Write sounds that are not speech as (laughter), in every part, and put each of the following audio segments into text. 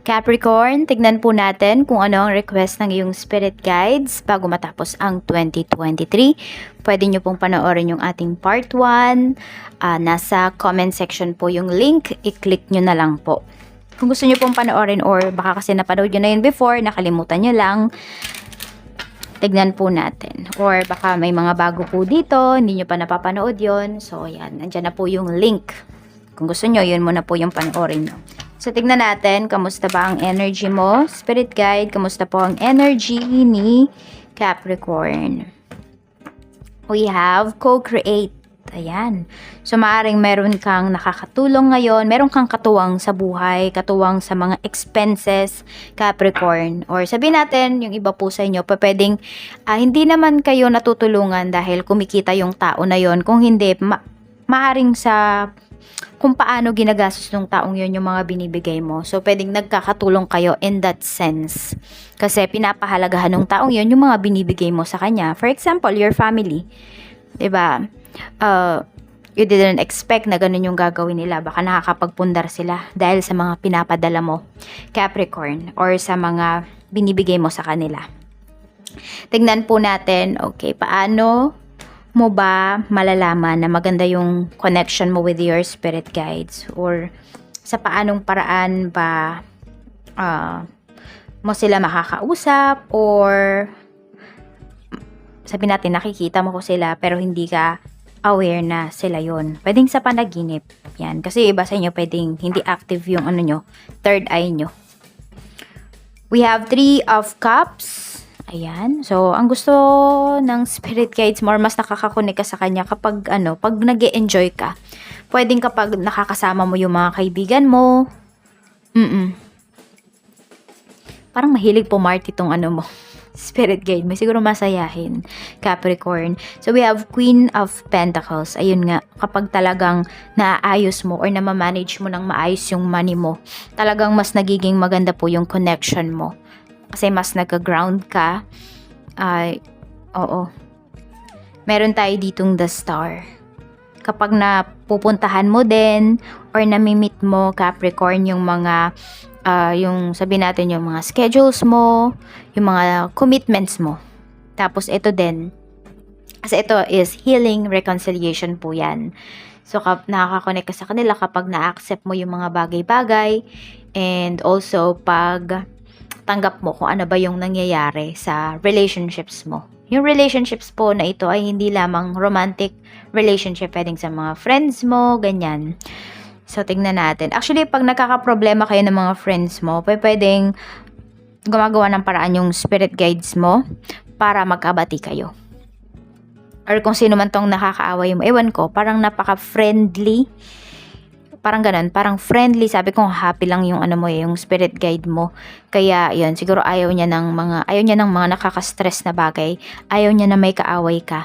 Capricorn, tignan po natin kung ano ang request ng iyong spirit guides bago matapos ang 2023. Pwede nyo pong panoorin yung ating part 1. Ah, nasa comment section po yung link. I-click nyo na lang po. Kung gusto nyo pong panoorin or baka kasi napanood nyo na yun before, nakalimutan nyo lang, tignan po natin. Or baka may mga bago po dito, hindi nyo pa napapanood yon So, yan. Nandyan na po yung link. Kung gusto nyo, yun muna po yung panoorin nyo. So, tignan natin, kamusta ba ang energy mo? Spirit guide, kamusta po ang energy ni Capricorn? We have co-create. Ayan. So, maaring meron kang nakakatulong ngayon, meron kang katuwang sa buhay, katuwang sa mga expenses, Capricorn. Or sabihin natin, yung iba po sa inyo, pa pwedeng ah, hindi naman kayo natutulungan dahil kumikita yung tao na yon Kung hindi, ma- maaring sa kung paano ginagastos ng taong yon yung mga binibigay mo. So, pwedeng nagkakatulong kayo in that sense. Kasi pinapahalagahan ng taong yon yung mga binibigay mo sa kanya. For example, your family. ba? Uh, you didn't expect na ganun yung gagawin nila. Baka nakakapagpundar sila dahil sa mga pinapadala mo, Capricorn, or sa mga binibigay mo sa kanila. Tignan po natin, okay, paano mo ba malalaman na maganda yung connection mo with your spirit guides? Or sa paanong paraan ba ah, mo sila makakausap? Or sabi natin nakikita mo ko sila pero hindi ka aware na sila yon. Pwedeng sa panaginip. Yan. Kasi iba sa inyo pwedeng hindi active yung ano nyo, third eye nyo. We have three of cups. Ayan. So, ang gusto ng spirit guides more, mas nakakakunik ka sa kanya kapag, ano, pag nag enjoy ka. Pwedeng kapag nakakasama mo yung mga kaibigan mo. Mm Parang mahilig pumarty tong ano mo. (laughs) Spirit guide mo. Siguro masayahin. Capricorn. So, we have Queen of Pentacles. Ayun nga, kapag talagang naayos mo or na-manage mo ng maayos yung money mo, talagang mas nagiging maganda po yung connection mo. Kasi mas nagka-ground ka. Ay, oo. Meron tayo ditong the star. Kapag napupuntahan mo din or namimit mo Capricorn yung mga ah, yung sabi natin yung mga schedules mo, yung mga commitments mo. Tapos ito din, kasi ito is healing reconciliation po yan. So, kap nakakakonect ka sa kanila kapag na-accept mo yung mga bagay-bagay and also pag tanggap mo kung ano ba yung nangyayari sa relationships mo. Yung relationships po na ito ay hindi lamang romantic relationship, pwedeng sa mga friends mo, ganyan. So, tingnan natin. Actually, pag nagkakaproblema kayo ng mga friends mo, pwede- pwedeng gumagawa ng paraan yung spirit guides mo para magkabati kayo. Or kung sino man tong nakakaaway mo, ewan ko, parang napaka-friendly. Parang ganun, parang friendly. Sabi ko, happy lang yung ano mo, eh, yung spirit guide mo. Kaya, yun, siguro ayaw niya ng mga, ayaw niya ng mga nakaka-stress na bagay. Ayaw niya na may kaaway ka.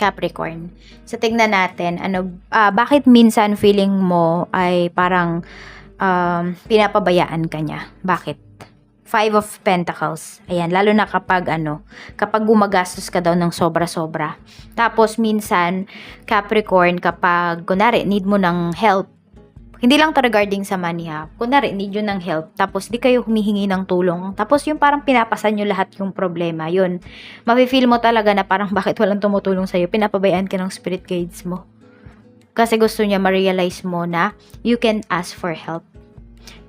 Capricorn. So, tignan natin, ano, ah, bakit minsan feeling mo ay parang um, pinapabayaan ka niya? Bakit? Five of Pentacles. Ayan, lalo na kapag ano, kapag gumagastos ka daw ng sobra-sobra. Tapos minsan, Capricorn, kapag kunwari, need mo ng help, hindi lang to regarding sa money ha. Kunwari, need yun ng help. Tapos, di kayo humihingi ng tulong. Tapos, yung parang pinapasan nyo lahat yung problema. Yun. Mafe-feel mo talaga na parang (laughs) bakit walang tumutulong sa'yo. Pinapabayaan ka ng spirit guides mo. Kasi gusto niya ma-realize mo na you can ask for help.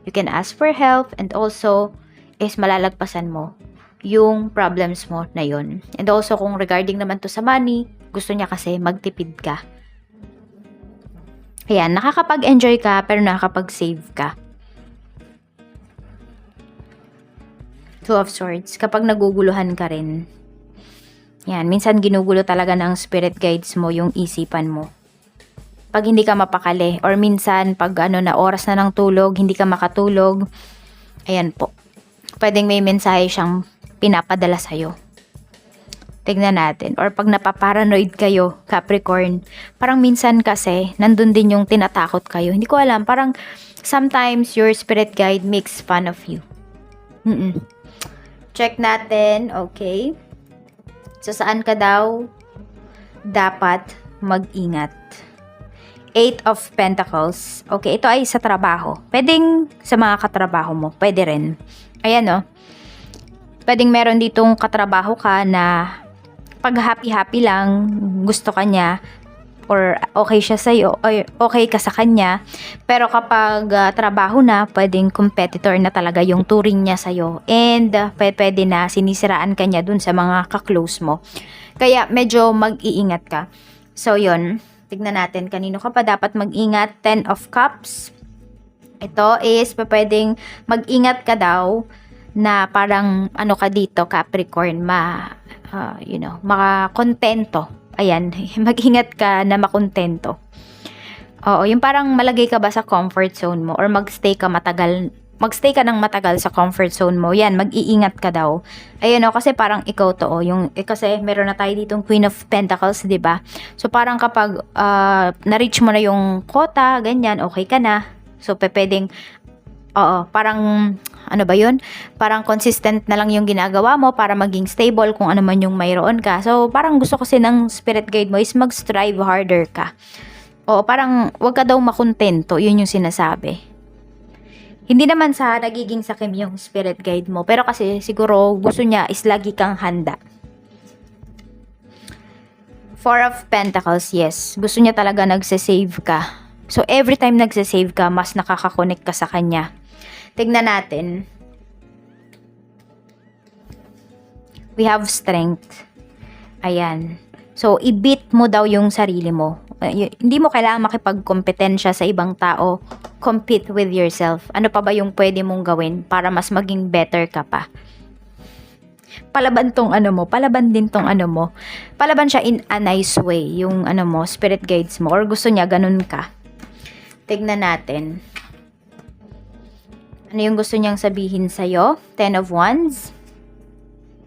You can ask for help and also is malalagpasan mo yung problems mo na yun. And also, kung regarding naman to sa money, gusto niya kasi magtipid ka. Ayan, nakakapag-enjoy ka pero nakakapag-save ka. Two of Swords, kapag naguguluhan ka rin. Yan, minsan ginugulo talaga ng spirit guides mo yung isipan mo. Pag hindi ka mapakali or minsan pag ano na oras na ng tulog, hindi ka makatulog. Ayan po. Pwedeng may mensahe siyang pinapadala sa'yo. Tignan natin. Or pag napaparanoid kayo, Capricorn, parang minsan kasi, nandun din yung tinatakot kayo. Hindi ko alam, parang sometimes your spirit guide makes fun of you. Mm-mm. Check natin, okay. So, saan ka daw dapat mag-ingat? Eight of Pentacles. Okay, ito ay sa trabaho. Pwedeng sa mga katrabaho mo. Pwede rin. Ayan, oh. Pwedeng meron ditong katrabaho ka na pag happy-happy lang, gusto ka niya, or okay siya sa'yo, or okay ka sa kanya. Pero kapag ah, trabaho na, pwedeng competitor na talaga yung turing niya sa'yo. And uh, pwede, na sinisiraan ka niya dun sa mga kaklose mo. Kaya medyo mag-iingat ka. So, yon Tignan natin kanino ka pa dapat mag-ingat. Ten of Cups. Ito is pwedeng mag-ingat ka daw na parang ano ka dito Capricorn ma ah, you know makakontento. Ayan (laughs) mag-ingat ka na makontento. Oo yung parang malagay ka ba sa comfort zone mo or magstay ka matagal magstay ka ng matagal sa comfort zone mo? Yan mag-iingat ka daw. Ayun o kasi parang ikaw to oh, yung eh, kasi meron na tayo ditong Queen of Pentacles di ba? So parang kapag ah, na-reach mo na yung quota ganyan okay ka na. So pe- pwedeng Oo, parang ano ba 'yun? Parang consistent na lang yung ginagawa mo para maging stable kung ano man yung mayroon ka. So, parang gusto kasi ng spirit guide mo is mag-strive harder ka. Oo, parang wag ka daw makontento, 'yun yung sinasabi. Hindi naman sa nagiging sakim yung spirit guide mo, pero kasi siguro gusto niya is lagi kang handa. Four of Pentacles, yes. Gusto niya talaga nagse-save ka. So, every time nagse-save ka, mas nakakakonect ka sa kanya. Tignan natin. We have strength. Ayan. So, i-beat mo daw yung sarili mo. Y- hindi mo kailangan makipagkompetensya sa ibang tao. Compete with yourself. Ano pa ba yung pwede mong gawin para mas maging better ka pa? Palaban tong ano mo, palaban din tong ano mo. Palaban siya in a nice way, yung ano mo, spirit guides mo, or gusto niya ganun ka. Tignan natin. Ano yung gusto niyang sabihin sa'yo? Ten of Wands.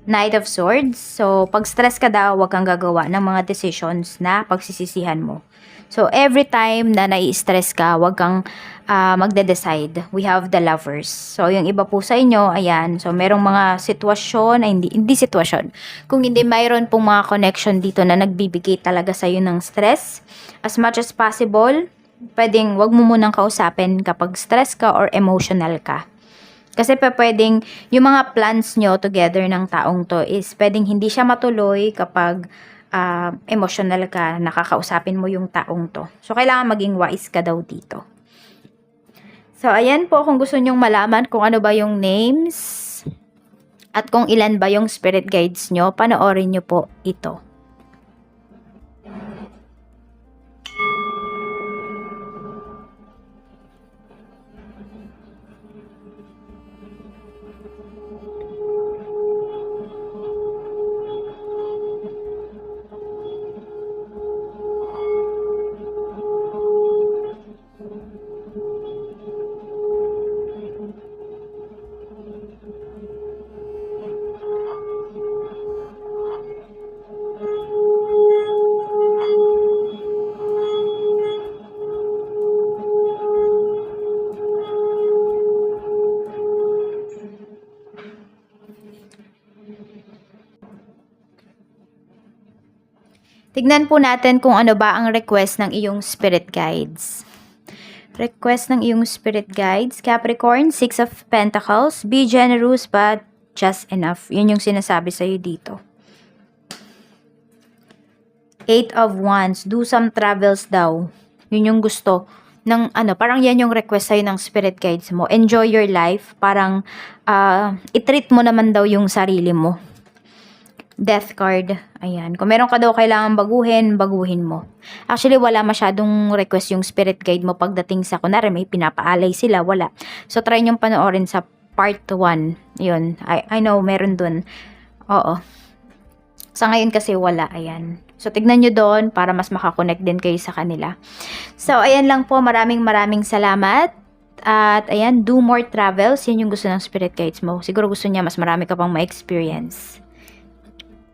Knight of Swords. So, pag stress ka daw, huwag kang gagawa ng mga decisions na pagsisisihan mo. So, every time na nai-stress ka, huwag kang ah, magde-decide. We have the lovers. So, yung iba po sa inyo, ayan. So, merong mga sitwasyon, ay hindi, hindi sitwasyon. Kung hindi mayroon pong mga connection dito na nagbibigay talaga sa'yo ng stress, as much as possible, pwedeng wag mo munang kausapin kapag stress ka or emotional ka. Kasi pa pwedeng yung mga plans nyo together ng taong to is pwedeng hindi siya matuloy kapag ah, emotional ka, nakakausapin mo yung taong to. So, kailangan maging wise ka daw dito. So, ayan po kung gusto nyong malaman kung ano ba yung names at kung ilan ba yung spirit guides nyo, panoorin nyo po ito. Tignan po natin kung ano ba ang request ng iyong spirit guides. Request ng iyong spirit guides, Capricorn, Six of Pentacles, be generous but just enough. Yun yung sinasabi sa'yo dito. Eight of Wands, do some travels daw. Yun yung gusto ng ano, parang yan yung request sa'yo ng spirit guides mo. Enjoy your life. Parang, ah, itreat mo naman daw yung sarili mo. Death card. Ayan. Kung meron ka daw kailangan baguhin, baguhin mo. Actually, wala masyadong request yung spirit guide mo pagdating sa, kunwari may pinapaalay sila, wala. So, try nyong panoorin sa part 1. Yun. I, I know, meron dun. Oo. Sa ngayon kasi wala. Ayan. So, tignan nyo doon para mas makakonect din kayo sa kanila. So, ayan lang po. Maraming maraming salamat. At ayan, do more travels. Yan yung gusto ng spirit guides mo. Siguro gusto niya mas marami ka pang ma-experience.